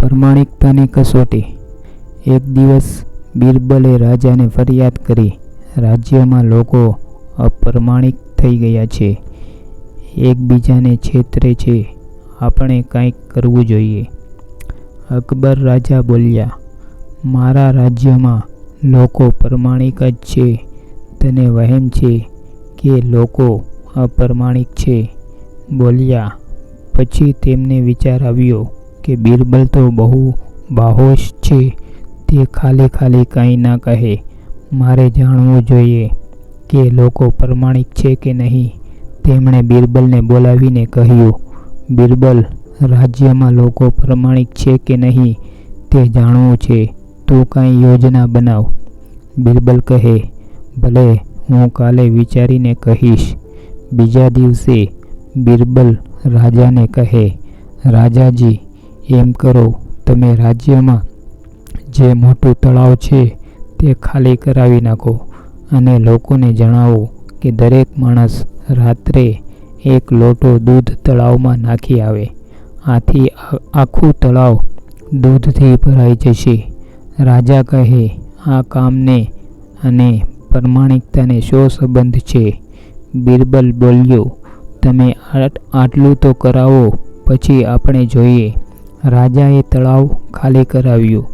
પ્રમાણિકતાની કસોટી. એક દિવસ બિરબલે રાજાને ફરિયાદ કરી, રાજ્યમાં લોકો અપ્રમાણિક થઈ ગયા છે. એકબીજાને છેતરે છે. આપણે કંઈક કરવું જોઈએ. અકબર રાજા બોલ્યા, મારા રાજ્યમાં લોકો પ્રમાણિક જ છે. તને વહેમ છે કે લોકો અપ્રમાણિક છે. બોલ્યા. પછી તેમને વિચાર આવ્યો કે બિરબલ તો બહુ બાહોશ છે, તે ખાલી ખાલી કંઈ ના કહે. મારે જાણવું જોઈએ કે લોકો પ્રમાણિક છે કે નહીં, તેમણે બિરબલને બોલાવીને કહ્યું. બિરબલ, રાજ્યમાં લોકો પ્રમાણિક છે કે નહીં, તે જાણવું છે. તું કાંઈ યોજના બનાવ. બિરબલ કહે, ભલે હું કાલે વિચારીને કહીશ. બીજા દિવસે બિરબલ રાજાને કહે, રાજાજી એમ કરો, તમે રાજ્યમાં જે મોટું તળાવ છે તે ખાલી કરાવી નાખો અને લોકોને જણાવો કે દરેક માણસ રાત્રે એક લોટો દૂધ તળાવમાં નાખી આવે. આથી આખું તળાવ દૂધથી ભરાઈ જશે. રાજા કહે, આ કામને અને પ્રમાણિકતાને શો સંબંધ છે? બિરબલ બોલ્યો, તમે આટલું તો કરાવો, પછી આપણે જોઈએ. રાજાએ તળાવ ખાલી કરાવ્યું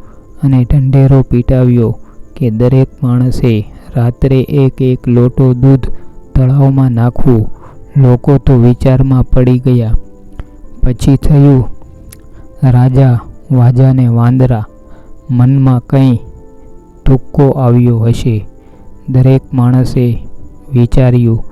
અને ઢંઢેરો પીટાવ્યો કે દરેક માણસે રાત્રે એક એક લોટો દૂધ તળાવમાં નાખવું લોકો તો વિચારમાં પડી ગયા. પછી થયું, રાજા વાજાને વાંદરા, મનમાં કંઈ તુક્કો આવ્યો હશે? દરેક માણસે વિચાર્યું,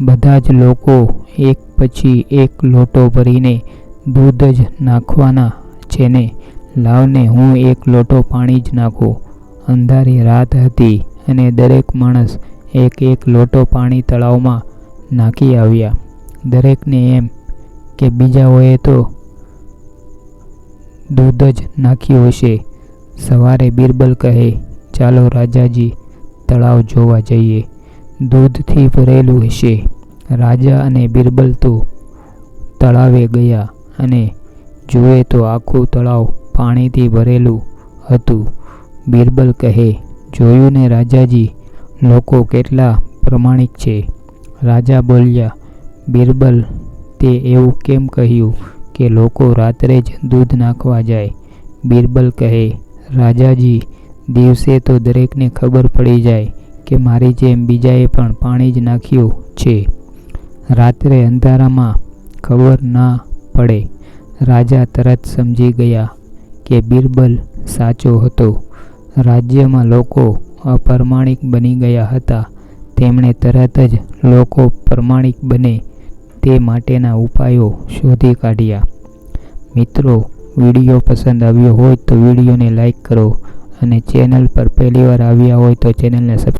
બધા જ લોકો એક પછી એક લોટો ભરીને દૂધ જ નાખવાના છે ને, લાવને હું એક લોટો પાણી જ નાખું. અંધારી રાત હતી અને દરેક માણસ એક એક લોટો પાણી તળાવમાં નાખી આવ્યા. દરેકને એમ કે બીજાઓએ તો દૂધ જ નાખ્યું હશે. સવારે બિરબલ કહે, ચાલો રાજાજી, તળાવ જોવા જઈએ. દૂધથી ભરેલું હશે. રાજા અને બિરબલ તો તળાવે ગયા અને જુએ તો આખું તળાવ પાણીથી ભરેલું હતું. બિરબલ કહે, જોયું ને રાજાજી, લોકો કેટલા પ્રમાણિક છે. રાજા બોલ્યા, બિરબલ, તે એવું કેમ કહ્યું કે લોકો રાત્રે જ દૂધ નાખવા જાય? બિરબલ કહે, રાજાજી, દિવસે તો દરેકને ખબર પડી જાય કે મારી જેમ બીજાએ પણ પાણી જ નાખ્યું છે. રાત્રે અંધારામાં ખબર ના પડે. રાજા તરત સમજી ગયા કે બિરબલ સાચો હતો. રાજ્યમાં લોકો અપ્રમાણિક બની ગયા હતા. તેમણે તરત જ લોકો પ્રમાણિક બને તે માટેના ઉપાયો શોધી કાઢ્યા. મિત્રો, વીડિયો પસંદ આવ્યો હોય તો વિડીયોને લાઈક કરો અને ચેનલ પર પહેલીવાર આવ્યા હોય તો ચેનલને સબસ્ક્રાઈબ